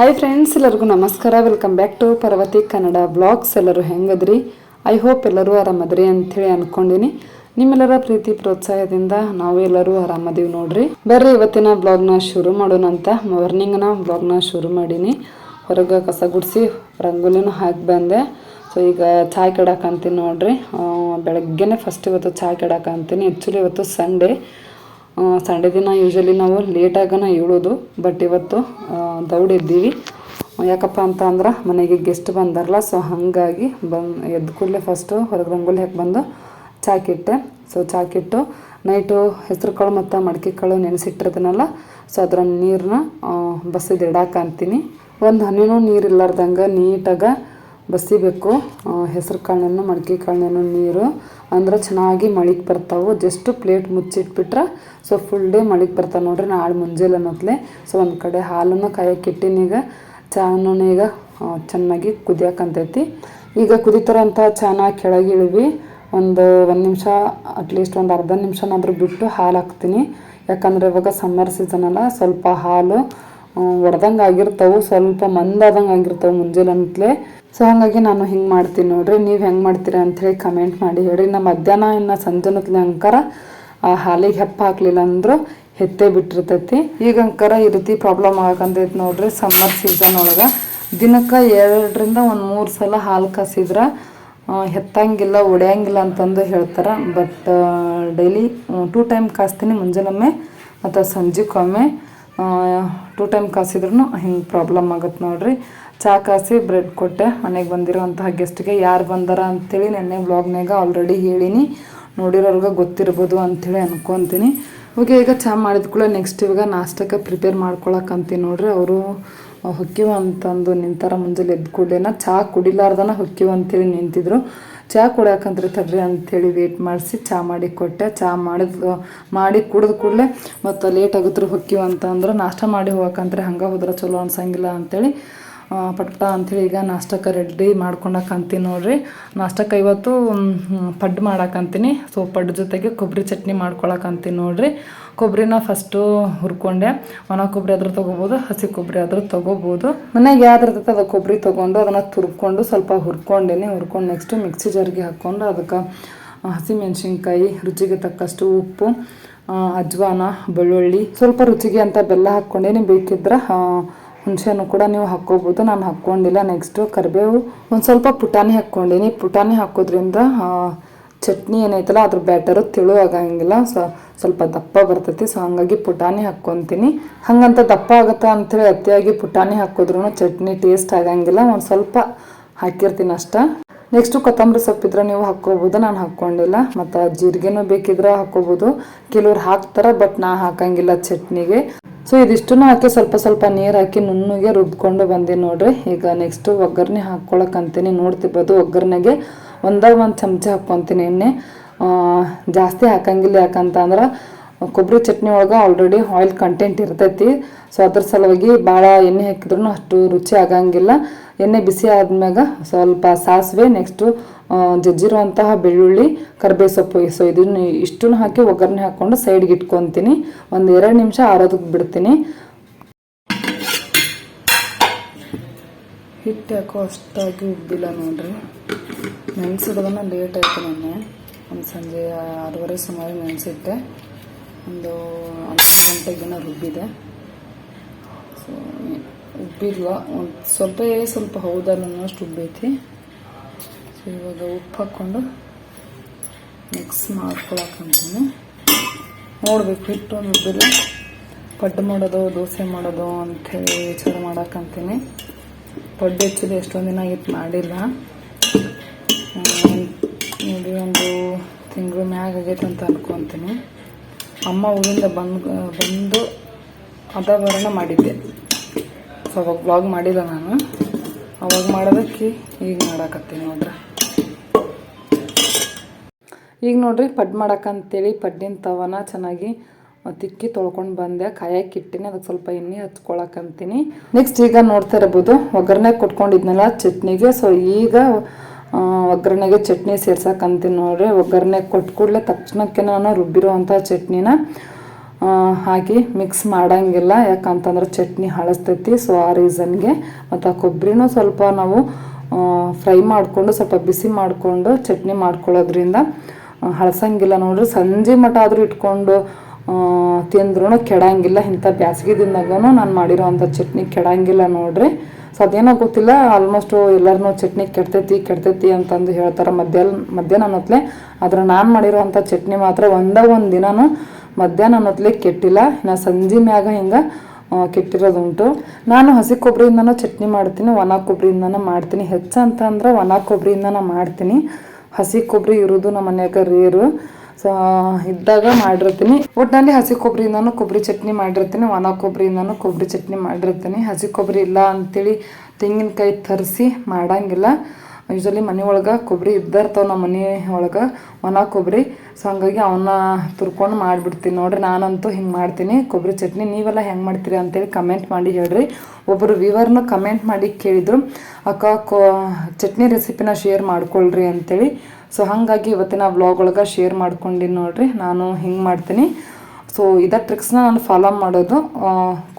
Hi friends ಎಲ್ಲರಿಗೂ ನಮಸ್ಕಾರ. Welcome back to Parvati Kannada blogs ಎಲ್ಲರೂ ಹೆಂಗದ್ರಿ? ಐ ಹೋಪ್ ಎಲ್ಲರೂ ಆರಾಮದ್ರಿ ಅಂಥೇಳಿ ಅನ್ಕೊಂಡಿನಿ. ನಿಮ್ಮೆಲ್ಲರ ಪ್ರೀತಿ, ಪ್ರೋತ್ಸಾಹದಿಂದ ನಾವು ಎಲ್ಲರೂ ಆರಾಮದೀವಿ ನೋಡ್ರಿ. ಬರ್ರಿ, ಇವತ್ತಿನ ಬ್ಲಾಗ್ನ ಶುರು ಮಾಡೋಣ ಅಂತ ಮಾರ್ನಿಂಗ್ನ ಬ್ಲಾಗ್ನ ಶುರು ಮಾಡೀನಿ. ಹೊರಗೆ ಕಸ ಗುಡಿಸಿ ರಂಗೋಲಿನೂ ಹಾಕಿ ಬಂದೆ. ಸೊ ಈಗ ಚಾಯ್ ಕೆಡಾಕಂತೀನಿ ನೋಡ್ರಿ. ಬೆಳಗ್ಗೆನೇ ಬೆಳಗ್ಗೆನೆ ಫಸ್ಟ್ ಇವತ್ತು ಚಾಯ್ ಕೆಡಾಕಂತೀನಿ ಆ್ಯಕ್ಚುಲಿ ಇವತ್ತು ಸಂಡೇ ಸಂಡೇ ದಿನ ಯೂಶಲಿ ನಾವು ಲೇಟಾಗನ ಹೇಳೋದು ಬಟ್ ಇವತ್ತು ದೌಡ್ ಎದ್ದೀವಿ. ಯಾಕಪ್ಪ ಅಂತ ಅಂದ್ರೆ ಮನೆಗೆ ಗೆಸ್ಟ್ ಬಂದಾರಲ್ಲ ಸೊ ಹಾಗಾಗಿ ಬಂದು ಎದ್ದ ಕೂಡಲೇ ಫಸ್ಟು ಹೊರಗೆ ರಂಗೋಲಿ ಹಾಕಿ ಬಂದು ಚಾಕಿಟ್ಟೆ ಸೊ ಚಾಕಿಟ್ಟು ನೈಟು ಹೆಸರು ಕಾಳು ಮತ್ತು ಮಡಿಕೆ ಕಾಳು ನೆನೆಸಿಟ್ಟಿರ್ತೀನಲ್ಲ ಸೊ ಅದರ ನೀರನ್ನ ಬಸ್ಸಿದ್ದು ಇಡಾಕಂತೀನಿ ಒಂದು ಹನಿನೂ ನೀರು ಇರ್ಲಾರ್ದಂಗೆ ನೀಟಾಗಿ ಬಸಿಬೇಕು ಹೆಸರು ಕಾಳನ್ನು, ಮಡಿಕೆ ಕಾಳನ್ನು, ನೀರು. ಅಂದ್ರೆ ಚೆನ್ನಾಗಿ ಮಳಿಗೆ ಬರ್ತಾವೆ. ಜಸ್ಟ್ ಪ್ಲೇಟ್ ಮುಚ್ಚಿಟ್ಬಿಟ್ರೆ ಸೊ ಫುಲ್ ಡೇ ಮಳಿಗೆ ಬರ್ತಾವೆ ನೋಡ್ರಿ. ನಾಳೆ ಮುಂಜಾನೆ ಅನ್ನೋತ್ಲೆ ಸೊ ಒಂದು ಕಡೆ ಹಾಲನ್ನು ಕಾಯಕ್ಕೆ ಚಾನೂ ಈಗ. ಚೆನ್ನಾಗಿ ಕುದಿಯಾಕಂತೈತಿ. ಈಗ ಕುದಿತಾರಂಥ ಚಾನ ಕೆಳಗೆ ಇಳಿವಿ. ಒಂದು ಒಂದು ನಿಮಿಷ ಅಟ್ಲೀಸ್ಟ್ ಒಂದು ಅರ್ಧ ನಿಮಿಷನಾದರೂ ಬಿಟ್ಟು ಹಾಲು ಹಾಕ್ತೀನಿ. ಯಾಕಂದರೆ ಇವಾಗ ಸಮ್ಮರ್ ಸೀಸನ್ ಅಲ್ಲ, ಸ್ವಲ್ಪ ಹಾಲು ಒಡ್ದಂಗೆ ಆಗಿರ್ತವೆ. ಸ್ವಲ್ಪ ಮಂದಾದಂಗೆ ಆಗಿರ್ತವೆ ಮುಂಜಾನೆ ಅಂತಲೇ ಸೊ ಹಾಗಾಗಿ ನಾನು ಹಿಂಗೆ ಮಾಡ್ತೀನಿ ನೋಡ್ರಿ. ನೀವು ಹೆಂಗೆ ಮಾಡ್ತೀರಾ ಅಂಥೇಳಿ ಕಮೆಂಟ್ ಮಾಡಿ ಹೇಳ್ರಿ. ನಮ್ಮ ಮಧ್ಯಾಹ್ನ ಇನ್ನು ಸಂಜೆನತ್ಲೆ ಅಂಕಾರ, ಆ ಹಾಲಿಗೆ ಹೆಪ್ಪ ಹಾಕ್ಲಿಲ್ಲ ಅಂದ್ರೆ ಹೆತ್ತೆ ಬಿಟ್ಟಿರ್ತೈತಿ. ಈಗ ಅಂಕಾರ ಈ ರೀತಿ ಪ್ರಾಬ್ಲಮ್ ಆಗಕಂತೈತಿ ನೋಡ್ರಿ ಸಮ್ಮರ್ ಸೀಸನ್ ಒಳಗೆ. ದಿನಕ್ಕೆ ಎರಡರಿಂದ ಒಂದು ಮೂರು ಸಲ ಹಾಲು ಕಾಸಿದ್ರೆ ಹೆತ್ತಂಗಿಲ್ಲ, ಒಡೆಯಂಗಿಲ್ಲ ಅಂತಂದು ಹೇಳ್ತಾರೆ. ಬಟ್ ಡೈಲಿ ಟೂ ಟೈಮ್ ಕಾಸ್ತೀನಿ ಮುಂಜಾನೊಮ್ಮೆ ಅಥವಾ ಸಂಜೆಗೊಮ್ಮೆ ಟೂ ಟೈಮ್ ಕಾಸಿದ್ರು ಹಿಂಗೆ ಪ್ರಾಬ್ಲಮ್ ಆಗುತ್ತೆ ನೋಡ್ರಿ. ಚಹಾ ಕಾಸಿ ಬ್ರೆಡ್ ಕೊಟ್ಟೆ. ಮನೆಗೆ ಬಂದಿರೋಂತಹ ಗೆಸ್ಟ್ಗೆ ಯಾರು ಬಂದಾರ ಅಂಥೇಳಿ ನೆನ್ನೆ ವ್ಲಾಗ್ನಾಗ ಆಲ್ರೆಡಿ ಹೇಳಿನಿ. ನೋಡಿರೋರ್ಗೆ ಗೊತ್ತಿರ್ಬೋದು ಅಂಥೇಳಿ ಅನ್ಕೊತೀನಿ. ಓಕೆ ಈಗ ಚಹಾ ಮಾಡಿದ ಕೂಡ ನೆಕ್ಸ್ಟ್ ಇವಾಗ ನಾಷ್ಟಕ್ಕೆ ಪ್ರಿಪೇರ್ ಮಾಡ್ಕೊಳಕ್ಕಂತೀನಿ ನೋಡ್ರಿ. ಅವರು ಹೊಕ್ಕಿವ ಅಂತಂದು ನಿಂತಾರ ಮುಂಜಾನೆ ಎದ್ದು ಕೂಡಲೇನ ಚಹಾ ಕುಡಿಲಾರ್ದನ ಹೊಕ್ಕಿವಂಥೇಳಿ ನಿಂತಿದ್ರು. ಚಹಾ ಕುಡಿಯಾಕಂತ್ರಿ ತಡ್ರಿ ಅಂಥೇಳಿ ವೇಟ್ ಮಾಡಿಸಿ ಚಹಾ ಮಾಡಿ ಕೊಟ್ಟೆ. ಚಹಾ ಮಾಡಿದ, ಮಾಡಿ ಕುಡಿದ ಕೂಡಲೇ ಮತ್ತು ಲೇಟ್ ಆಗುತ್ತೆ ಹೊಕ್ಕಿವಂತಂದ್ರೆ ನಾಷ್ಟ ಮಾಡಿ ಹೋಗಕ್ಕಂತ್ರಿ ಹಂಗೆ ಹೋದ್ರೆ ಚಲೋ ಅನ್ಸಂಗಿಲ್ಲ ಅಂತೇಳಿ ಆ, ಪಟ್ಪಟ ಅಂಥೇಳಿ ಈಗ ನಾಷ್ಟಕ್ಕೆ ರೆಡಿ ಅಂತೀನಿ ನೋಡ್ರಿ. ನಾಷ್ಟಕ್ಕೆ ಇವತ್ತು ಪಡ್ಡು ಮಾಡಕ್ಕಂತೀನಿ ಸೊ ಪಡ್ಡು ಜೊತೆಗೆ ಕೊಬ್ಬರಿ ಚಟ್ನಿ ಮಾಡ್ಕೊಳಕ್ಕಂತೀನಿ ನೋಡ್ರಿ. ಕೊಬ್ಬರಿನ ಫಸ್ಟು ಹುರ್ಕೊಂಡೆ. ಒಣ ಕೊಬ್ಬರಿ ಆದರೂ ತೊಗೋಬೋದು ಹಸಿ ಕೊಬ್ಬರಿ ಆದರೂ ತೊಗೋಬೋದು. ಮನೆಗೆ ಯಾವ್ದಿರ್ತೈತೆ ಅದು ಕೊಬ್ಬರಿ ತೊಗೊಂಡು ಅದನ್ನು ತುರ್ಕೊಂಡು ಸ್ವಲ್ಪ ಹುರ್ಕೊಂಡೇನಿ. ಹುರ್ಕೊಂಡು ನೆಕ್ಸ್ಟು ಮಿಕ್ಸಿ ಜಾರಿಗೆ ಹಾಕ್ಕೊಂಡು ಅದಕ್ಕೆ ಹಸಿಮೆಣ್ಸಿನ್ಕಾಯಿ ರುಚಿಗೆ ತಕ್ಕಷ್ಟು ಉಪ್ಪು ಅಜ್ವಾನ ಬೆಳ್ಳುಳ್ಳಿ ಸ್ವಲ್ಪ ರುಚಿಗೆ ಅಂತ ಬೆಲ್ಲ ಹಾಕ್ಕೊಂಡೇನಿ. ಬೇಕಿದ್ರೆ ಹುಣಸೆಹಣ್ಣು ಕೂಡ ನೀವು ಹಾಕ್ಕೋಬೋದು. ನಾನು ಹಾಕ್ಕೊಂಡಿಲ್ಲ. ನೆಕ್ಸ್ಟು ಕರಿಬೇವು ಒಂದು ಸ್ವಲ್ಪ ಪುಟಾಣಿ ಹಾಕ್ಕೊಂಡಿನಿ. ಪುಟಾಣಿ ಹಾಕೋದ್ರಿಂದ ಚಟ್ನಿ ಏನೈತಲ್ಲ ಅದ್ರ ಬ್ಯಾಟರು ತಿಳು ಆಗಂಗಿಲ್ಲ. ಸೊ, ಸ್ವಲ್ಪ ದಪ್ಪ ಬರ್ತೈತಿ. ಸೊ, ಹಂಗಾಗಿ ಪುಟಾಣಿ ಹಾಕ್ಕೊತೀನಿ. ಹಂಗಂತ ದಪ್ಪ ಆಗುತ್ತೆ ಅಂಥೇಳಿ ಅತಿಯಾಗಿ ಪುಟಾಣಿ ಹಾಕಿದ್ರೂ ಚಟ್ನಿ ಟೇಸ್ಟ್ ಆಗಂಗಿಲ್ಲ. ಒಂದು ಸ್ವಲ್ಪ ಹಾಕಿರ್ತೀನಿ ಅಷ್ಟೇ. ನೆಕ್ಸ್ಟು ಕೊತ್ತಂಬರಿ ಸೊಪ್ಪಿದ್ರೆ ನೀವು ಹಾಕ್ಕೋಬೋದು. ನಾನು ಹಾಕ್ಕೊಂಡಿಲ್ಲ. ಮತ್ತು ಜೀರಿಗೆನೂ ಬೇಕಿದ್ರೆ ಹಾಕ್ಕೋಬೋದು. ಕೆಲವ್ರು ಹಾಕ್ತಾರೆ ಬಟ್ ನಾ ಹಾಕಂಗಿಲ್ಲ ಚಟ್ನಿಗೆ. ಸೊ ಇದಿಷ್ಟು ಹಾಕಿ ಸ್ವಲ್ಪ ಸ್ವಲ್ಪ ನೀರು ಹಾಕಿ ನುಣ್ಣಗೆ ರುಬ್ಕೊಂಡು ಬಂದೆ ನೋಡ್ರಿ. ಈಗ ನೆಕ್ಸ್ಟು ಒಗ್ಗರಣೆ ಹಾಕ್ಕೊಳಕ್ಕಂತೀನಿ ನೋಡ್ತಿರ್ಬೋದು ಒಗ್ಗರಣೆಗೆ ಒಂದಾಗ ಒಂದು ಚಮಚ ಹಾಕ್ಕೊತೀನಿ ಎಣ್ಣೆ. ಜಾಸ್ತಿ ಹಾಕಂಗಿಲ್ಲ ಯಾಕಂತ ಅಂದ್ರೆ ಕೊಬ್ಬರಿ ಚಟ್ನಿ ಒಳಗೆ ಆಲ್ರೆಡಿ ಆಯಿಲ್ ಕಂಟೆಂಟ್ ಇರ್ತೈತಿ. ಸೊ ಅದ್ರ ಸಲುವಾಗಿ ಭಾಳ ಎಣ್ಣೆ ಹಾಕಿದ್ರೂ ಅಷ್ಟು ರುಚಿ ಆಗಂಗಿಲ್ಲ. ಎಣ್ಣೆ ಬಿಸಿ ಆದ್ಮ್ಯಾಗ ಸ್ವಲ್ಪ ಸಾಸಿವೆ ನೆಕ್ಸ್ಟು ಜಜ್ಜಿರುವಂತಹ ಬೆಳ್ಳುಳ್ಳಿ ಕರ್ಬೇವು ಸೊಪ್ಪು ಸೊ ಇದನ್ನು ಇಷ್ಟನ್ನು ಹಾಕಿ ಒಗ್ಗರಣೆ ಹಾಕ್ಕೊಂಡು ಸೈಡ್ಗೆ ಇಟ್ಕೊತೀನಿ. ಒಂದು ಎರಡು ನಿಮಿಷ ಆರೋದಕ್ಕೆ ಬಿಡ್ತೀನಿ. ಹಿಟ್ಟು ಯಾಕೋ ಅಷ್ಟಾಗಿ ಉಬ್ಬಿಲ್ಲ ನೋಡ್ರಿ. ನೆನೆಸಿಡೋದನ್ನ ಲೇಟ್ ಆಯಿತು ನಾನು ಒಂದು ಸಂಜೆ ಆರೂವರೆ ಸುಮಾರು ನೆನೆಸಿಟ್ಟೆ ಒಂದು ಹತ್ತು ಗಂಟೆ ದಿನ ರುಬ್ಬಿದೆ. ಸೊ ಉಬ್ಬಿಲ್ಲ ಒಂದು ಸ್ವಲ್ಪ ಸ್ವಲ್ಪ ಹೌದಲ್ಲ, ಅನ್ನೋಷ್ಟು ಉಬ್ಬೈತಿ. ಸೊ ಇವಾಗ ಉಪ್ಪು ಹಾಕ್ಕೊಂಡು ಮಿಕ್ಸ್ ಮಾಡ್ಕೊಳಕ್ಕಂತೀನಿ. ನೋಡ್ಬೇಕು, ಹಿಟ್ಟು ಉಬ್ಬಿಲ್ಲ ಪಡ್ಡು ಮಾಡೋದು, ದೋಸೆ ಮಾಡೋದು ಅಂಥೇಳಿ ವಿಚಾರ ಮಾಡೋಕ್ಕಂತೀನಿ. ಪಡ್ಡು ಹೆಚ್ಚಿದೆ, ಎಷ್ಟೊಂದು ದಿನ ಆಗಿತ್ತು, ಮಾಡಿಲ್ಲ. ಮೇಬಿ ಒಂದು ತಿಂಗಳು ಮ್ಯಾಗ ಆಗೈತೆ ಅಂತ ಅನ್ಕೊತೀನಿ. ಅಮ್ಮ ಊರಿಂದ ಬಂದು ಬಂದು ಅದ ಬರೋಣ ಮಾಡಿದ್ದೆ. ಸೊ ಅವಾಗ ಬ್ಲಾಗ್ ಮಾಡಿಲ್ಲ ನಾನು. ಅವಾಗ ಮಾಡೋದಕ್ಕೆ ಈಗ ಮಾಡಾಕತ್ತೀನಿ ನೋಡ್ರಿ. ಈಗ ನೋಡ್ರಿ ಪಡ್ ಮಾಡಕ್ಕಂತೇಳಿ ಪಡ್ಡಿನ ತವನ ಚೆನ್ನಾಗಿ ತಿಕ್ಕಿ ತೊಳ್ಕೊಂಡು ಬಂದೆ. ಕಾಯಕ್ಕೆ ಇಟ್ಟಿನಿ ಅದಕ್ಕೆ ಸ್ವಲ್ಪ ಎಣ್ಣೆ ಹಚ್ಕೊಳಕಂತೀನಿ. ನೆಕ್ಸ್ಟ್ ಈಗ ನೋಡ್ತಾ ಇರ್ಬೋದು, ಒಗ್ಗರಣೆ ಕೊಟ್ಕೊಂಡಿದ್ನಲ್ಲ ಚಟ್ನಿಗೆ. ಸೊ ಈಗ ಒಗ್ಗರಣೆಗೆ ಚಟ್ನಿ ಸೇರ್ಸಕ್ಕಂತೀನಿ ನೋಡ್ರಿ. ಒಗ್ಗರಣೆ ಕೊಟ್ಟು ಕೂಡಲೇ ತಕ್ಷಣಕ್ಕೆ ನಾನು ರುಬ್ಬಿರೋ ಅಂಥ ಚಟ್ನಿನ ಹಾಕಿ ಮಿಕ್ಸ್ ಮಾಡೋಂಗಿಲ್ಲ. ಯಾಕಂತಂದ್ರೆ ಚಟ್ನಿ ಹಳಸ್ತೈತಿ ಸೊ ಆ ರೀಸನ್ಗೆ ಮತ್ತು ಆ ಕೊಬ್ಬರಿನೂ ಸ್ವಲ್ಪ ನಾವು ಫ್ರೈ ಮಾಡಿಕೊಂಡು, ಸ್ವಲ್ಪ ಬಿಸಿ ಮಾಡಿಕೊಂಡು ಚಟ್ನಿ ಮಾಡ್ಕೊಳ್ಳೋದ್ರಿಂದ ಹಳಸಂಗಿಲ್ಲ ನೋಡ್ರಿ. ಸಂಜೆ ಮಟ ಆದರೂ ಇಟ್ಕೊಂಡು ತಿಂದ್ರೂ ಕೆಡಂಗಿಲ್ಲ. ಇಂಥ ಬ್ಯಾಸ್ಗೆ ದಿನದಾಗೂ ನಾನು ಮಾಡಿರೋವಂಥ ಚಟ್ನಿ ಕೆಡಂಗಿಲ್ಲ ನೋಡ್ರಿ. ಸೊ ಅದೇನೋ ಗೊತ್ತಿಲ್ಲ ಆಲ್ಮೋಸ್ಟ್ ಎಲ್ಲರನ್ನೂ ಚಟ್ನಿ ಕೆಡ್ತೈತಿ ಕೆಡ್ತೈತಿ ಅಂತಂದು ಹೇಳ್ತಾರೆ ಮಧ್ಯಾಹ್ನ ಮಧ್ಯಾಹ್ನ ಅನ್ನೋತ್ಲೆ. ಆದ್ರೆ ನಾನು ಮಾಡಿರೋವಂಥ ಚಟ್ನಿ ಮಾತ್ರ ಒಂದೇ ಒಂದು ದಿನಾನು ಮಧ್ಯಾಹ್ನ ಅನ್ನೋತ್ಲೆ ಕೆಟ್ಟಿಲ್ಲ. ನಾ ಸಂಜೆ ಮ್ಯಾಗ ಹಿಂಗೆ ಕೆಟ್ಟಿರೋದುಂಟು. ನಾನು ಹಸಿ ಕೊಬ್ಬರಿಯಿಂದನೂ ಚಟ್ನಿ ಮಾಡ್ತೀನಿ ಒಣ ಕೊಬ್ಬರಿಯಿಂದನೂ ಮಾಡ್ತೀನಿ. ಹೆಚ್ಚು ಅಂತ ಅಂದ್ರೆ ಒಣ ಕೊಬ್ಬರಿಯಿಂದನೂ ಮಾಡ್ತೀನಿ. ಹಸಿ ಕೊಬ್ಬರಿ ಇರೋದು ನಮ್ಮ ಮನೆಯಾಗ ರೇರು ಸೊ ಇದ್ದಾಗ ಮಾಡಿರ್ತೀನಿ. ಒಟ್ಟಿನಲ್ಲಿ ಹಸಿ ಕೊಬ್ಬರಿಯಿಂದನೂ ಕೊಬ್ಬರಿ ಚಟ್ನಿ ಮಾಡಿರ್ತೀನಿ. ಒಣ ಕೊಬ್ಬರಿಯಿಂದನೂ ಕೊಬ್ಬರಿ ಚಟ್ನಿ ಮಾಡಿರ್ತೀನಿ. ಹಸಿ ಕೊಬ್ಬರಿ ಇಲ್ಲ ಅಂತೇಳಿ ತೆಂಗಿನಕಾಯಿ ತರಿಸಿ ಮಾಡಂಗಿಲ್ಲ. ಯೂಶಲಿ ಮನೆ ಒಳಗೆ ಕೊಬ್ಬರಿ ಇದ್ದಿರ್ತಾವೆ ನಮ್ಮ ಮನೆ ಒಳಗೆ. ಒಣ ಕೊಬ್ಬರಿ ಸೊ ಹಂಗಾಗಿ ಅವನ್ನ ತುರ್ಕೊಂಡು ಮಾಡಿಬಿಡ್ತೀನಿ. ನೋಡ್ರಿ, ನಾನಂತೂ ಹಿಂಗೆ ಮಾಡ್ತೀನಿ. ಕೊಬ್ಬರಿ ಚಟ್ನಿ ನೀವೆಲ್ಲ ಹೆಂಗೆ ಮಾಡ್ತೀರಿ ಅಂತೇಳಿ ಕಮೆಂಟ್ ಮಾಡಿ ಹೇಳ್ರಿ. ಒಬ್ಬರು ವಿವರ್ನ ಕಮೆಂಟ್ ಮಾಡಿ ಕೇಳಿದರು, ಅಕ್ಕ, ಕೋ, ಚಟ್ನಿ ರೆಸಿಪಿನ ಶೇರ್ ಮಾಡ್ಕೊಳ್ರಿ ಅಂತೇಳಿ. ಸೊ ಹಾಗಾಗಿ ಇವತ್ತಿನ ವ್ಲಾಗ್ ಒಳಗೆ ಶೇರ್ ಮಾಡ್ಕೊಂಡಿನಿ ನೋಡ್ರಿ. ನಾನು ಹಿಂಗೆ ಮಾಡ್ತೀನಿ. ಸೊ ಇದ ಟ್ರಿಕ್ಸ್ನ ನಾನು ಫಾಲೋ ಮಾಡೋದು.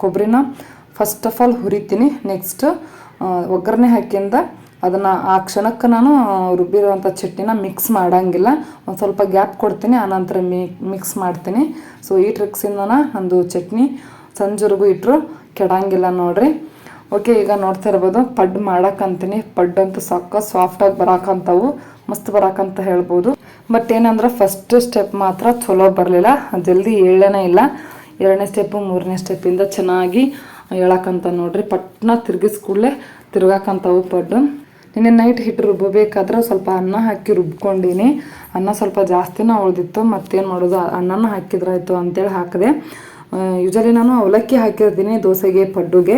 ಕೊಬ್ಬರಿನ ಫಸ್ಟ್ ಆಫ್ ಆಲ್ ಹುರಿತೀನಿ. ನೆಕ್ಸ್ಟ್ ಒಗ್ಗರಣೆ ಹಾಕಿಂದ ಅದನ್ನು ಆ ಕ್ಷಣಕ್ಕೆ ನಾನು ರುಬ್ಬಿರುವಂಥ ಚಟ್ನಿನ ಮಿಕ್ಸ್ ಮಾಡೋಂಗಿಲ್ಲ. ಒಂದು ಸ್ವಲ್ಪ ಗ್ಯಾಪ್ ಕೊಡ್ತೀನಿ, ಆನಂತರ ಮಿಕ್ಸ್ ಮಾಡ್ತೀನಿ. ಸೊ ಈ ಟ್ರಿಕ್ಸಿಂದ ನಂದು ಚಟ್ನಿ ಸಂಜೆವರೆಗೂ ಇಟ್ಟರು ಕೆಡಂಗಿಲ್ಲ ನೋಡ್ರಿ. ಓಕೆ ಈಗ ನೋಡ್ತಾ ಇರ್ಬೋದು, ಪಡ್ ಮಾಡಕ್ಕಂತೀನಿ. ಪಡ್ ಅಂತೂ ಸಾಫ್ಟ್ ಸಾಫ್ಟಾಗಿ ಬರಾಕಂತವು, ಮಸ್ತ್ ಬರಾಕಂತ ಹೇಳ್ಬೋದು. ಬಟ್ ಏನಂದ್ರೆ ಫಸ್ಟ್ ಸ್ಟೆಪ್ ಮಾತ್ರ ಚಲೋ ಬರಲಿಲ್ಲ, ಜಲ್ದಿ ಏಳನೇ ಇಲ್ಲ. ಎರಡನೇ ಸ್ಟೆಪ್ಪು ಮೂರನೇ ಸ್ಟೆಪ್ಪಿಂದ ಚೆನ್ನಾಗಿ ಹೇಳಕ್ಕಂತ ನೋಡ್ರಿ. ಪಟ್ನ ತಿರ್ಗಿಸ್ ಕೂಡಲೇ ತಿರ್ಗಾಕಂತಾವು ಪಡ್ಡು. ನಿನ್ನೆ ನೈಟ್ ಹಿಟ್ಟು ರುಬ್ಬಬೇಕಾದ್ರೆ ಸ್ವಲ್ಪ ಅನ್ನ ಹಾಕಿ ರುಬ್ಕೊಂಡಿನಿ. ಅನ್ನ ಸ್ವಲ್ಪ ಜಾಸ್ತಿನ ಉಳ್ದಿತ್ತು ಮತ್ತೇನು ಮಾಡೋದು? ಅನ್ನನ ಹಾಕಿದ್ರಾಯ್ತು ಅಂತೇಳಿ ಹಾಕಿದೆ. ಯೂಶಲಿ ನಾನು ಅವಲಕ್ಕಿ ಹಾಕಿರ್ತೀನಿ, ದೋಸೆಗೆ, ಪಡ್ಡುಗೆ.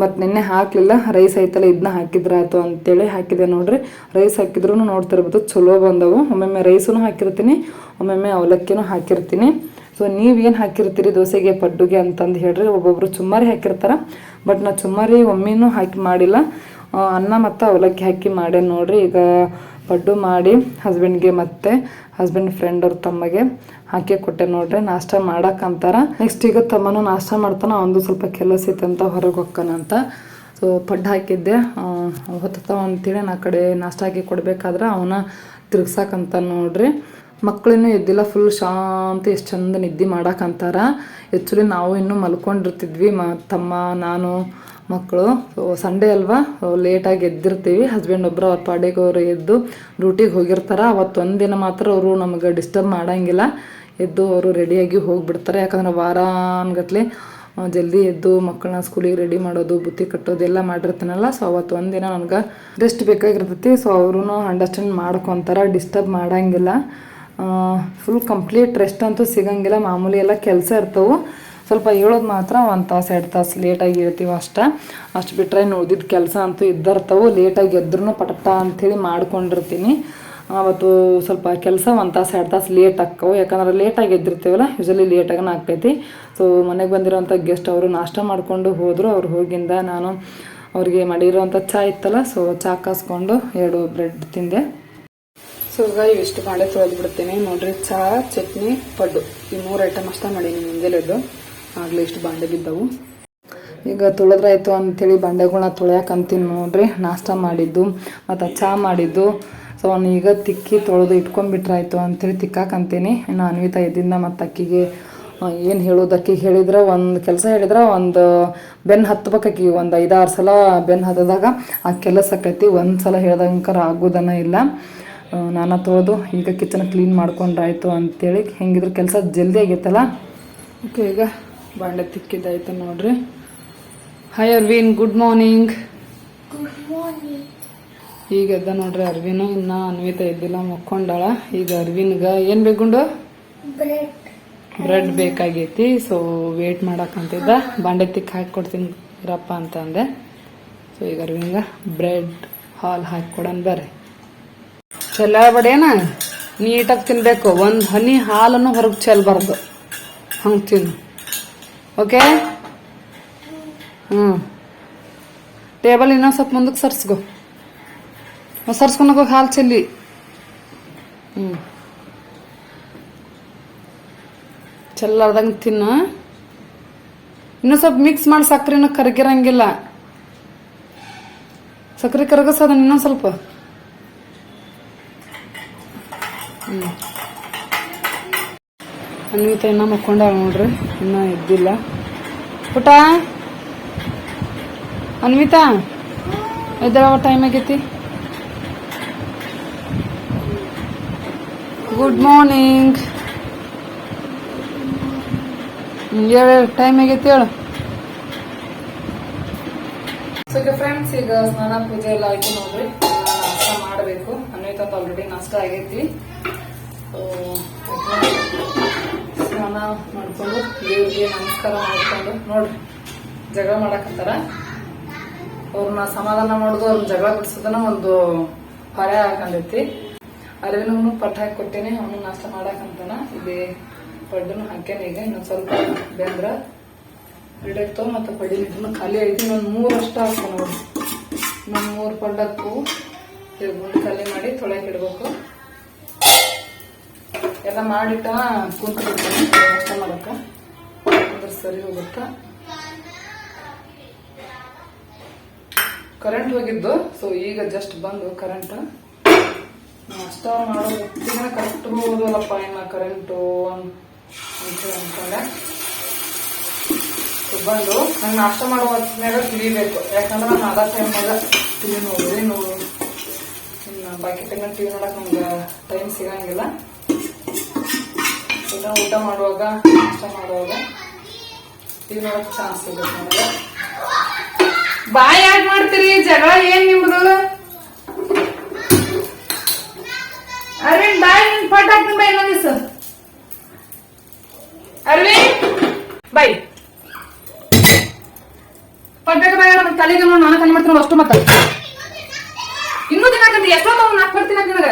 ಮತ್ತು ನಿನ್ನೆ ಹಾಕಲಿಲ್ಲ ರೈಸ್ ಐತಲ್ಲ ಇದನ್ನ ಹಾಕಿದ್ರಾಯ್ತು ಅಂತೇಳಿ ಹಾಕಿದೆ ನೋಡ್ರಿ. ರೈಸ್ ಹಾಕಿದ್ರೂ ನೋಡ್ತಿರ್ಬೋದು, ಚಲೋ ಬಂದವು. ಒಮ್ಮೊಮ್ಮೆ ರೈಸೂ ಹಾಕಿರ್ತೀನಿ, ಒಮ್ಮೊಮ್ಮೆ ಅವಲಕ್ಕಿನೂ ಹಾಕಿರ್ತೀನಿ. ಸೊ ನೀವೇನು ಹಾಕಿರ್ತೀರಿ ದೋಸೆಗೆ, ಪಡ್ಡುಗೆ ಅಂತಂದು ಹೇಳ್ರಿ. ಒಬ್ಬೊಬ್ರು ಚುಮ್ಮರಿ ಹಾಕಿರ್ತಾರೆ. ಬಟ್ ನಾ ಚುಮ್ಮರಿ ಒಮ್ಮೆನೂ ಹಾಕಿ ಮಾಡಿಲ್ಲ. ಅನ್ನ ಮತ್ತು ಅವಲಕ್ಕಿ ಹಾಕಿ ಮಾಡೇ ನೋಡ್ರಿ. ಈಗ ಪಡ್ಡು ಮಾಡಿ ಹಸ್ಬೆಂಡ್ಗೆ ಮತ್ತು ಹಸ್ಬೆಂಡ್ ಫ್ರೆಂಡ್ ಅವ್ರ ತಮ್ಮಗೆ ಹಾಕಿ ಕೊಟ್ಟೆ ನೋಡ್ರಿ. ನಾಷ್ಟ ಮಾಡಕ್ಕಂತಾರ ನೆಕ್ಸ್ಟ್ ಈಗ ತಮ್ಮನೂ ನಾಷ್ಟ ಮಾಡ್ತಾನೆ ಒಂದು ಸ್ವಲ್ಪ ಕೆಲಸ ಐತಂತ ಹೊರಗೆ ಹೊಕ್ಕನಂತ ಸೊ ಪಡ್ಡು ಹಾಕಿದ್ದೆ. ಹೊತ್ತತಾವ ಅಂತೇಳಿ ನಾ ಕಡೆ ನಾಷ್ಟ ಹಾಕಿ ಕೊಡ್ಬೇಕಾದ್ರೆ ಅವನ ತಿರ್ಗ್ಸಾಕಂತ ನೋಡ್ರಿ. ಮಕ್ಕಳಿನ್ನೂ ಎದ್ದಿಲ್ಲ ಫುಲ್ ಶಾಂತಿ ಎಷ್ಟು ಚಂದ ನಿದ್ದೆ ಮಾಡಕ್ಕಂತಾರ ಆ್ಯಕ್ಚುಲಿ ನಾವು ಇನ್ನೂ ಮಲ್ಕೊಂಡಿರ್ತಿದ್ವಿ. ಮ, ತಮ್ಮ, ನಾನು ಮಕ್ಕಳು. ಸಂಡೆ ಅಲ್ವಾ? ಲೇಟಾಗಿ ಎದ್ದಿರ್ತೀವಿ. ಹಸ್ಬೆಂಡ್ ಒಬ್ಬರು ಅವ್ರ ಪಾಡಿಗೆ ಅವರು ಎದ್ದು ಡ್ಯೂಟಿಗೆ ಹೋಗಿರ್ತಾರೆ. ಒಂದಿನ ಮಾತ್ರ ಅವರು ನಮಗೆ ಡಿಸ್ಟರ್ಬ್ ಮಾಡೋಂಗಿಲ್ಲ. ಎದ್ದು ಅವರು ರೆಡಿಯಾಗಿ ಹೋಗಿಬಿಡ್ತಾರೆ. ಯಾಕಂದ್ರೆ ವಾರಾನ್ಗಟ್ಲೆ ಗಟ್ಲೆ ಜಲ್ದಿ ಎದ್ದು ಮಕ್ಕಳನ್ನ ಸ್ಕೂಲಿಗೆ ರೆಡಿ ಮಾಡೋದು, ಬುತ್ತಿ ಕಟ್ಟೋದು ಎಲ್ಲ ಮಾಡಿರ್ತಾನಲ್ಲ. ಸೊ ಅವತ್ತು ಒಂದಿನ ನನಗೆ ರೆಸ್ಟ್ ಬೇಕಾಗಿರ್ತೈತಿ. ಸೊ ಅವರು ಅಂಡರ್ಸ್ಟ್ಯಾಂಡ್ ಮಾಡ್ಕೊತಾರೆ. ಡಿಸ್ಟರ್ಬ್ ಮಾಡಂಗಿಲ್ಲ. ಫುಲ್ ಕಂಪ್ಲೀಟ್ ರೆಸ್ಟ್ ಅಂತೂ ಸಿಗಂಗಿಲ್ಲ. ಮಾಮೂಲಿ ಎಲ್ಲ ಕೆಲಸ ಇರ್ತವೆ. ಸ್ವಲ್ಪ ಹೇಳೋದು ಮಾತ್ರ ಒಂದು ತಾಸು, ಎರಡು ತಾಸು ಲೇಟಾಗಿ ಹೇಳ್ತೀವಿ ಅಷ್ಟೆ. ಅಷ್ಟು ಬಿಟ್ಟರೆ ಉಳಿದಿದ್ದ ಕೆಲಸ ಅಂತೂ ಇದ್ದರ್ತವು ಲೇಟಾಗಿ ಎದ್ರೂ ಪಟಪಟ ಅಂಥೇಳಿ ಮಾಡ್ಕೊಂಡಿರ್ತೀನಿ. ಅವತ್ತು ಸ್ವಲ್ಪ ಕೆಲಸ ಒಂದು ತಾಸು, ಎರಡು ತಾಸು ಲೇಟ್ ಆಕ್ಕವು ಯಾಕಂದ್ರೆ ಲೇಟಾಗಿ ಎದ್ದಿರ್ತೀವಲ್ಲ ಯೂಶಲಿ ಲೇಟಾಗನ ಆಗ್ತೈತಿ. ಸೊ ಮನೆಗೆ ಬಂದಿರೋಂಥ ಗೆಸ್ಟ್ ಅವರು ನಾಷ್ಟ ಮಾಡಿಕೊಂಡು ಹೋದರು. ಅವ್ರು ಹೋಗಿಂದ ನಾನು ಅವ್ರಿಗೆ ಮಾಡಿರೋಂಥ ಚಹಾ ಇತ್ತಲ್ಲ ಸೊ ಚಹಾ ಕಾಸ್ಕೊಂಡು ಎರಡು ಬ್ರೆಡ್ ತಿಂದೆ. ಸೊ ಈಗ ಇವಿಷ್ಟು ಮಾಡಿ ತೊಳೆದು ಬಿಡ್ತೀನಿ. ನೋಡ್ರಿ ಚಹಾ ಚಟ್ನಿ, ಪಡ್ಡು. ಈ ಮೂರು ಐಟಮ್ ಅಷ್ಟೇ ಮಾಡೀನಿ ಮುಂಜಾನೆದ್ದು ಆಗಲೇ ಇಷ್ಟು ಬಾಂಡೆ ಬಿದ್ದವು ಈಗ ತೊಳೆದ್ರಾಯ್ತು ಅಂತೇಳಿ ಬಂಡೆಗಳನ್ನ ತೊಳೆಯಕಂತೀನಿ ನೋಡ್ರಿ. ನಾಷ್ಟ ಮಾಡಿದ್ದು, ಮತ್ತು ಚಹಾ ಮಾಡಿದ್ದು. ಸೊ ಅವ್ನು ಈಗ ತಿಕ್ಕಿ ತೊಳೆದು ಇಟ್ಕೊಂಡ್ಬಿಟ್ರಾಯ್ತು ಅಂತೇಳಿ ತಿಕ್ಕಾಕಂತೀನಿ. ಇನ್ನು ಅನ್ವಿತ ಇದ್ದಿಂದ ಮತ್ತು ಅಕ್ಕಿಗೆ ಏನು ಹೇಳೋದು? ಅಕ್ಕಿಗೆ ಹೇಳಿದ್ರೆ, ಒಂದು ಕೆಲಸ ಹೇಳಿದ್ರೆ, ಒಂದು ಬೆನ್ನು ಹತ್ಬೇಕು ಒಂದು ಐದಾರು ಸಲ ಬೆನ್ನು ಹತ್ತದಾಗ ಆ ಕೆಲಸ ಆಕೈತಿ ಒಂದು ಸಲ ಹೇಳ್ದಂಕರ ಆಗೋದನ್ನ ಇಲ್ಲ. ನಾನು ತೊಳೆದು ಈಗ ಕಿಚನ್ ಕ್ಲೀನ್ ಮಾಡ್ಕೊಂಡ್ರಾಯ್ತು ಅಂತೇಳಿ. ಹೆಂಗಿದ್ರು ಕೆಲಸ ಜಲ್ದಿ ಆಗೈತಲ್ಲ? ಓಕೆ ಈಗ ಬಾಂಡೆ ತಿಕ್ಕಿದ್ದಾಯ್ತು ನೋಡ್ರಿ. ಹಾಯ್ ಅರ್ವಿನ್ ಗುಡ್ ಮಾರ್ನಿಂಗ್ ಈಗ ಎದ್ದ ನೋಡ್ರಿ ಅರ್ವಿನು ಇನ್ನ ಅನ್ವಿತ ಇದ್ದಿಲ್ಲ ಮಕ್ಕೊಂಡಾಳ. ಈಗ ಅರ್ವಿನ್ಗ ಏನ್ ಬೇಕುಂಡು ಬ್ರೆಡ್ ಬೇಕಾಗೈತಿ ಸೊ ವೇಟ್ ಮಾಡಕ್ಕಂತಿದ್ದ ಬಾಂಡೆ ತಿಕ್ಕ ಹಾಕಿ ಕೊಡ್ತೀನಿ ಇರಪ್ಪ ಅಂತ ಅಂದೆ. ಸೊ ಈಗ ಅರ್ವಿನ್ಗ ಬ್ರೆಡ್ ಹಾಲ್ ಹಾಕಿ ಕೊಡೋಣ ಬರ್ರಿ. ಚೆಲ್ಲಾಡ್ಬೇಡೇನ ನೀಟಾಗಿ ತಿನ್ಬೇಕು. ಒಂದು ಹನಿ ಹಾಲನ್ನು ಹೊರಗೆ ಚೆಲ್ಬಾರ್ದು ಹಂಗೆ ತಿನ್ನು. ಓಕೆ? ಹ್ಞೂ ಟೇಬಲ್ ಇನ್ನೊಂದು ಸ್ವಲ್ಪ ಮುಂದಕ್ಕೆ ಸರ್ಸ್ಕೊ. ಸರ್ಸ್ಕೊಂಡೋಗಿ ಹಾಲು ಚೆಲ್ಲಿ. ಹ್ಞೂ ಚೆಲ್ಲಾರ್ದಂಗೆ ತಿನ್ನು. ಇನ್ನೂ ಸ್ವಲ್ಪ ಮಿಕ್ಸ್ ಮಾಡಿ ಸಕ್ಕರೆನ ಕರಗಿರಂಗಿಲ್ಲ. ಸಕ್ಕರೆ ಕರಗಸೋದ ಇನ್ನೊಂದು ಸ್ವಲ್ಪ. ಹ್ಞೂ ಅನ್ವಿತ ಇನ್ನ ಮಕ್ಕೊಂಡಾಳ ನೋಡ್ರಿ. ಇನ್ನ ಎದ್ದಿಲ್ಲ. ಪುಟ ಅನ್ವಿತಾ ಎದ್ದಾಗ ಟೈಮ್ ಆಗೈತಿ? ಗುಡ್ ಮಾರ್ನಿಂಗ್ ಹೇಳ ಟೈಮ್ ಆಗೈತಿ ಹೇಳು. ಸೊ ಫ್ರೆಂಡ್ಸ್ ಈಗ ಸ್ನಾನ, ಪೂಜೆ ಎಲ್ಲ ಆಯ್ತು ನೋಡ್ರಿ. ನಾಷ್ಟ ಮಾಡಬೇಕು. ಅನ್ವಿತ ಆಲ್ರೆಡಿ ನಾಷ್ಟ ಆಗೈತಿ. ಸ್ನಾನ ಮಾಡ್ಕೊಂಡು ದೇವ್ರಿಗೆ ನಮಸ್ಕಾರ ಮಾಡ್ಕೊಂಡು ನೋಡ್ರಿ ಜಗಳ ಮಾಡಕತ್ತಾರ. ಅವ್ರನ್ನ ಸಮಾಧಾನ ಮಾಡೋದು, ಅವ್ರನ್ನ ಜಗಳ ಬಿಡಿಸೋದನ್ನ ಒಂದು ಪರ್ಯ ಹಾಕಂದೈತಿ ಅರಿವಿನೂ ಪಟ್ಟ ಹಾಕಿ ಕೊಟ್ಟೇನೆ, ಅವನು ನಾಷ್ಟ ಮಾಡಾಕಂತಾನ. ಇಲ್ಲಿ ಪಡ್ಡನು ಹಾಕ್ಯಾನ ಈಗ, ಇನ್ನೊಂದ್ ಸ್ವಲ್ಪ ಬೆಂದ್ರ ಇಡಕ್ತು ಮತ್ತೆ ಪಡಿನ ಇದನ್ನು ಖಾಲಿ ಐತಿ ಇನ್ನೊಂದು ಮೂರು ಅಷ್ಟ ಹಾಕ್ತ ನೋಡಿ. ಇನ್ನೊಂದು ಮೂರು ಪಡ್ಡಕ್ಕೂ ಗುಂಡು ಖಾಲಿ ಮಾಡಿ ತೊಳೆಗೆ ಇಡ್ಬೇಕು. ಎಲ್ಲ ಮಾಡಿಟ್ಟ ಕುಂತಿರ್ತೀನಿ ನಾಷ್ಟ ಮಾಡಕ್ಕ. ಅಂದ್ರೆ ಸರಿ ಹೋಗುತ್ತಾ ಕರೆಂಟ್ ಹೋಗಿದ್ದು ಸೊ ಈಗ ಜಸ್ಟ್ ಬಂದು ಕರೆಂಟ್ ನಾಷ್ಟ ಮಾಡೋ ಹೊತ್ತಿಗೆ ಕರೆಕ್ಟ್ ಹೋಗೋದಲ್ಲಪ್ಪ ಇನ್ನ ಕರೆಂಟು ಅಂತ ಅನ್ಕೊಂಡೆ. ಬಂದು ನಂಗೆ ನಾಷ್ಟ ಮಾಡೋ ಹೊತ್ತಿನಾಗ ತಿಳಿಬೇಕು. ಯಾಕಂದ್ರೆ ನಾನು ಅದ ಟೈಮ್ನಾಗ ಟಿವಿ ನೋಡಿ ನೋಡು ಇನ್ನು ಬಾಕಿ ಟೈಮ್ ಟಿವಿ ನೋಡಕ್ಕೆ ನಮ್ಗೆ ಟೈಮ್ ಸಿಗಂಗಿಲ್ಲ. ಊಟ ಊಟ ಮಾಡುವಾಗ, ನಾಷ್ಟ ಮಾಡುವಾಗ. ಇದು ಚಾನ್ಸ್ ಸಿಗುತ್ತೆ ಬಾಯ್ ಯಾಕೆ ಮಾಡ್ತೀರಿ? ಜಗಳ ಏನ್ ನಿಮ್ದು? ಅರವಿಂದ್, ಬಾಯ್, ನಿನ್ ಪಟ್ ಹಾಕ್ತೀನಿ ಬಾಯ್ ಇನ್ನೊಂದ್ ದಿವಸ. ಅರವಿಂದ್, ಬಾಯ್. ಪಟ್ಟಕ್ಕೆ ಬಾಯ್ ಮತ್ತೆ ತಲೆಗೆ ನೋಡಿ ನಾನು ಕಲಿ ಮಾಡ್ತೀನಿ ಅಷ್ಟು ಮತ್ತೆ ಇನ್ನೂ ದಿನ ಎಷ್ಟೊಂದು ನಾಲ್ಕು ಬರ್ತೀನಿ ನಿನಗ?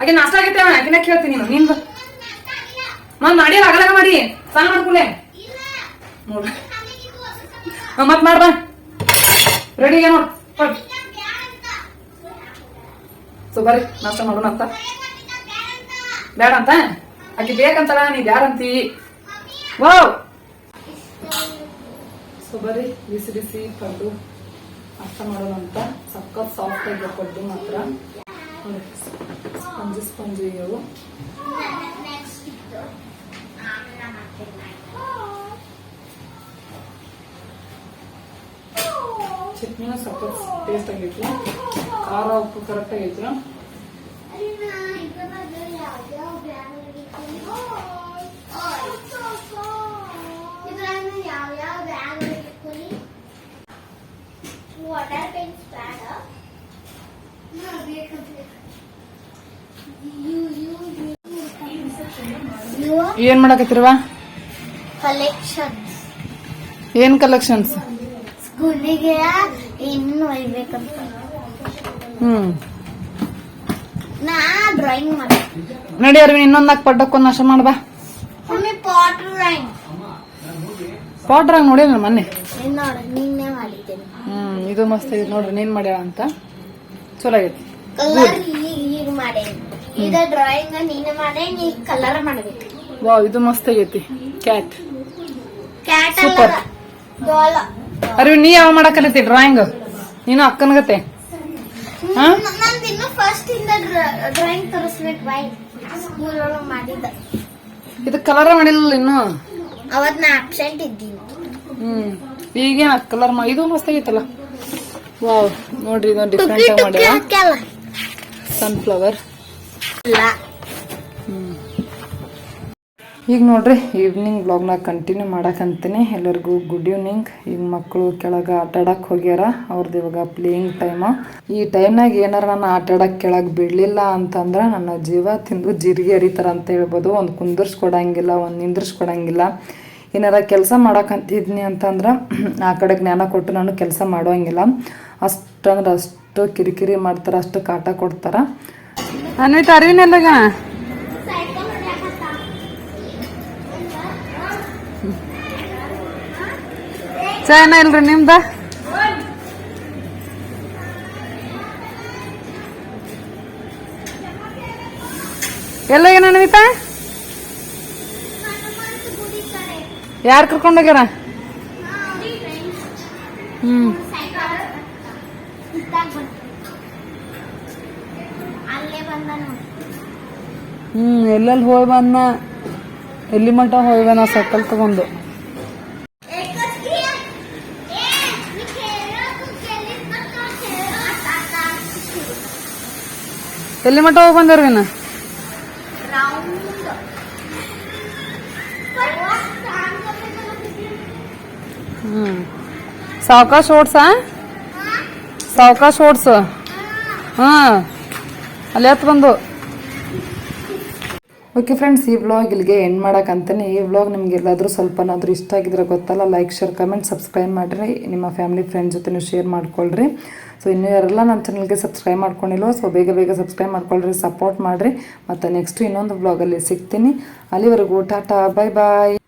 ಹಾಗೆ ನಾಷ್ಟ ಆಗೈತೆ ಅವನ ಆಕಿನ ಕೇಳ್ತೀನಿ ನೀನು. ನಿಂದು ಮತ್ ಮಾಡಿ ಅಗಲಾಗ ಮಾಡಿ. ಸ್ನಾನ ಮಾಡ್ಕೊಳ್ಳೆ ನೋಡ್ರಿ ಹಾ, ಮತ್ ಮಾಡ್ಬಾ. ರೆಡಿ ನೋಡ್. ಪಟ್ ಸೊ ಬರ್ರಿ ನಾಷ್ಟ ಮಾಡೋಣ ಅಂತ. ಬೇಡ ಅಂತ? ಅಕ್ಕಿ ಬೇಕಂತಲ್ಲ ನೀ ಯಾರಂತಿ? ವಾವ್ ಸೊ ಬರ್ರಿ ಬಿಸಿ ಬಿಸಿ ಪಡ್ಡು. ನಾಷ್ಟ ಮಾಡೋಣ ಅಂತ. ಸಕ್ಕತ್ ಸಾಫ್ಟ್ ಆಗಿ ಪಡ್ಡು ಮಾತ್ರ. ನೋಡಿ, ಸ್ಪಂಜಿ ಸ್ಪಂಜಿ ಇವು. ಚಟ್ನಿನೂ ಸಖತ್ ಟೇಸ್ಟ್ ಆಗೈತಿ ಖಾರ ಉಪ್ಪು ಕರೆಕ್ಟ್ ಆಗೈತಿ ಏನ್ ಮಾಡಕತ್ತಿರವ? ಕಲೆಕ್ಷನ್ಸ್ ಏನ್ ಕಲೆಕ್ಷನ್ಸ್ ಸ್ಕೂಲಿಗೆ ಇನ್ನು ಒಯ್ಬೇಕಂತ. ಹ್ಮ್. ನಾ ಡ್ರಾಯಿಂಗ್ ಮಾಡಿ ನಡಿ ಅರ್ವಿ ಇನ್ನೊಂದ್ ನಾಲ್ಕು ಪಡ್ಡಕ್ಕೊಂದ್ ನಾಶ ಮಾಡ್ಬಾ ಮಮ್ಮಿ ಪಾಟ್ ಡ್ರಾಯಿಂಗ್ ಪಾಟ್ರಾಗ ನೋಡಿ ಮೊನ್ನೆ? ನೋಡಿ ನಿನ್ನೆ ಮಾಡಿದ್ದೇನೆ. ಹ್ಮ್ ಇದು ಮಸ್ತ್ ಐತಿ ನೋಡ್ರಿ ನೀನ್ ಮಾಡ್ಯಾಳ ಅಂತ. ಚಲೋ ಆಗೈತಿ ಕಲರ್ ಈಗ ಮಾಡೇ. ಇದು ಡ್ರಾಯಿಂಗ್ ನೀನು ಮಾಡೇ ನೀ ಕಲರ್ ಮಾಡ್ಬೇಕು. ವಾವ್ ಇದು ಮಸ್ತ್ ಆಗೈತಿ. ಕ್ಯಾಟ್ ಕ್ಯಾಟ್ ಅರಿವಿ ನೀ ಯಾವ ಮಾಡಕಲೈತಿ ಡ್ರಾಯಿಂಗ್ ನೀನು ಅಕ್ಕನಗತ್ತೆ ಹಾ? ಇಂದ ಕಲರ್ ಮಾಡಿಲ್ಲ ಇನ್ನು? ಅವತ್ ನಾ ಅಬ್ಸೆಂಟ್ ಇದ್ದೀನಿ. ಹ್ಮ್. ಈಗೇನ ಕಲರ್ ಇದು ಮಸ್ತ್ ಆಗೈತಲ್ಲ. ವಾವ್ ನೋಡ್ರಿ ಇದು ಟುಕಿ ಡಿಫ್ರೆಂಟ್ ಆಗಿ ಮಾಡ್ಯಾರ ಸನ್ಫ್ಲವರ್ ಇಲ್ಲ ಈಗ ನೋಡ್ರಿ ಈವ್ನಿಂಗ್ ಬ್ಲಾಗ್ನ ಕಂಟಿನ್ಯೂ ಮಾಡಕ್ಕಂತೀನಿ ಎಲ್ಲರಿಗೂ ಗುಡ್ ಈವ್ನಿಂಗ್ ಈಗ ಮಕ್ಕಳು ಕೆಳಗೆ ಆಟ ಆಡಕ್ಕೆ ಹೋಗ್ಯಾರ ಅವ್ರದ್ದು ಇವಾಗ ಪ್ಲೇಯಿಂಗ್ ಟೈಮು ಈ ಟೈಮ್ನಾಗ ಏನಾರ ನಾನು ಆಟ ಆಡಕ್ಕೆ ಕೆಳಗೆ ಬಿಡಲಿಲ್ಲ ಅಂತಂದ್ರೆ ನನ್ನ ಜೀವ ತಿಂದು ಜೀರಿಗೆ ಹರಿತಾರ ಅಂತ ಹೇಳ್ಬೋದು. ಒಂದು ಕುಂದರ್ಸ್ಕೊಡಂಗಿಲ್ಲ, ಒಂದು ನಿಂದ್ರಿಸ್ಕೊಡಂಗಿಲ್ಲ. ಏನಾರ ಕೆಲಸ ಮಾಡಕ್ಕಂತಿದ್ನಿ ಅಂತಂದ್ರೆ ಆ ಕಡೆ ಜ್ಞಾನ ಕೊಟ್ಟು ನಾನು ಕೆಲಸ ಮಾಡೋಂಗಿಲ್ಲ. ಅಷ್ಟಂದ್ರೆ ಅಷ್ಟು ಕಿರಿಕಿರಿ ಮಾಡ್ತಾರೆ, ಅಷ್ಟು ಕಾಟ ಕೊಡ್ತಾರ. ಅನ್ವಿತ ಅರಿವಿನೆಲ್ಲಗ ಚಾಯ್ನ ಇಲ್ರಿ ನಿಮ್ದ? ಎಲ್ಲ ಏನ ಅನ್ವಿತ ಯಾರು ಕರ್ಕೊಂಡೋಗ್ಯಾರ ಹ್ಮ್. ಹ್ಮ್, ಎಲ್ಲೆಲ್ಲಿ ಹೋಗಿ ಬಂದ ಎಲ್ಲಿ ಮಟ್ಟ ಹೋಗಿ ಬಂದ ಸೈಕಲ್ ತಗೊಂಡು. ಎಲ್ಲಿ ಮಟ್ಟ ಹೋಗಿ ಬಂದವ್ರಿ ವಿನ ಹ್ಞೂ ಸಾವಕಾಶ ಓಡ್ಸ? ಸಾವಕಾಶ ಓಡ್ಸು. ಹಾಂ ಅಲ್ಲಿ ಹತ್ತು ಬಂದು. ಓಕೆ ಫ್ರೆಂಡ್ಸ್ ಈ ವ್ಲಾಗ್ ಇಲ್ಲಿಗೆ ಎಂಡ್ ಮಾಡೋಕ್ಕಂತಾನೆ. ಈ ವ್ಲಾಗ್ ನಿಮ್ಗೆ ಎಲ್ಲಾದರೂ ಸ್ವಲ್ಪನಾದರೂ ಇಷ್ಟ ಆಗಿದ್ರೆ ಗೊತ್ತಲ್ಲ ಲೈಕ್ ಶೇರ್ ಕಮೆಂಟ್ ಸಬ್ಸ್ಕ್ರೈಬ್ ಮಾಡಿರಿ. ನಿಮ್ಮ ಫ್ಯಾಮಿಲಿ ಫ್ರೆಂಡ್ಸ್ ಜೊತೆ ಶೇರ್ ಮಾಡ್ಕೊಳ್ರಿ. ಸೊ ಇನ್ನೂ ಯಾರೆಲ್ಲ ನನ್ನ ಚಾನಲ್ಗೆ ಸಬ್ಸ್ಕ್ರೈಬ್ ಮಾಡ್ಕೊಂಡಿಲ್ವ ಸೊ ಬೇಗ ಬೇಗ ಸಬ್ಸ್ಕ್ರೈಬ್ ಮಾಡ್ಕೊಳ್ರಿ ಸಪೋರ್ಟ್ ಮಾಡಿರಿ. ಮತ್ತು ನೆಕ್ಸ್ಟ್ ಇನ್ನೊಂದು ವ್ಲಾಗಲ್ಲಿ ಸಿಗ್ತೀನಿ. ಅಲ್ಲಿವರೆಗೂ, ಟಾಟಾ ಬಾಯ್ ಬಾಯ್